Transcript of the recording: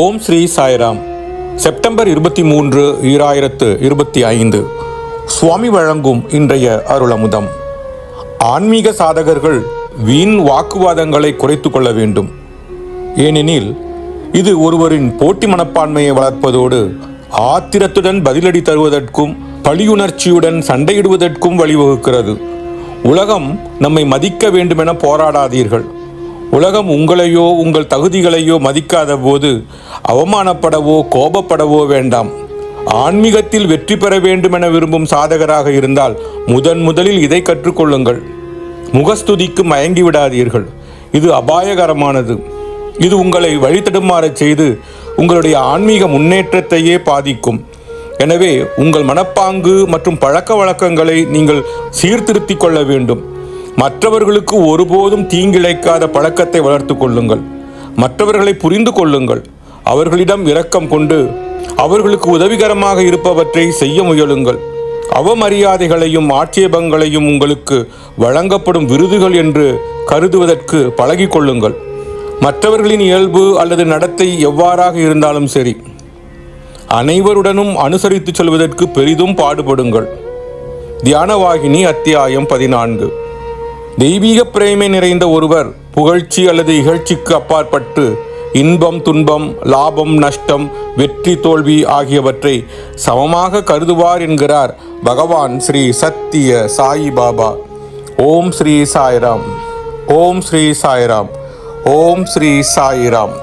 ஓம் Sri Sairam. September இருபத்தி மூன்று ஈராயிரத்து இருபத்தி ஐந்து. சுவாமி வழங்கும் இன்றைய அருளமுதம். ஆன்மீக சாதகர்கள் வீண் வாக்குவாதங்களை குறைத்து கொள்ள வேண்டும். ஏனெனில் இது ஒருவரின் போட்டி மனப்பான்மையை வளர்ப்பதோடு ஆத்திரத்துடன் பதிலடி தருவதற்கும் பழியுணர்ச்சியுடன் சண்டையிடுவதற்கும் வழிவகுக்கிறது. உலகம் நம்மை மதிக்க வேண்டுமென போராடாதீர்கள். உலகம் உங்களையோ உங்கள் தகுதிகளையோ மதிக்காத போது அவமானப்படவோ கோபப்படவோ வேண்டாம். ஆன்மீகத்தில் வெற்றி பெற வேண்டுமென விரும்பும் சாதகராக இருந்தால் முதன் முதலில் இதை கற்றுக்கொள்ளுங்கள். முகஸ்துதிக்கு மயங்கி விடாதீர்கள். இது அபாயகரமானது. இது உங்களை வழித்தடுமாறச் செய்து உங்களுடைய ஆன்மீக முன்னேற்றத்தையே பாதிக்கும். எனவே உங்கள் மனப்பாங்கு மற்றும் பழக்க வழக்கங்களை நீங்கள் சீர்திருத்திக் கொள்ள வேண்டும். மற்றவர்களுக்கு ஒருபோதும் தீங்கிழைக்காத பழக்கத்தை வளர்த்து கொள்ளுங்கள். மற்றவர்களை புரிந்து கொள்ளுங்கள். அவர்களிடம் இரக்கம் கொண்டு அவர்களுக்கு உதவிகரமாக இருப்பவற்றை செய்ய முயலுங்கள். அவமரியாதைகளையும் ஆட்சேபங்களையும் உங்களுக்கு வழங்கப்படும் விருதுகள் என்று கருதுவதற்கு பழகிக்கொள்ளுங்கள் மற்றவர்களின் இயல்பு அல்லது நடத்தை எவ்வாறாக இருந்தாலும் சரி அனைவருடனும் அனுசரித்து செல்வதற்கு பெரிதும் பாடுபடுங்கள். தியானவாகினி அத்தியாயம் பதினான்கு. தெய்வீக பிரேமை நிறைந்த ஒருவர் புகழ்ச்சி அல்லது இகழ்ச்சிக்கு அப்பாற்பட்டு இன்பம் துன்பம் லாபம் நஷ்டம் வெற்றி தோல்வி ஆகியவற்றை சமமாக கருதுவார் என்கிறார் பகவான் ஸ்ரீ சத்திய சாயி பாபா. ஓம் ஸ்ரீ சாய்ராம். ஓம் ஸ்ரீ சாய்ராம். ஓம் ஸ்ரீ சாய்ராம்.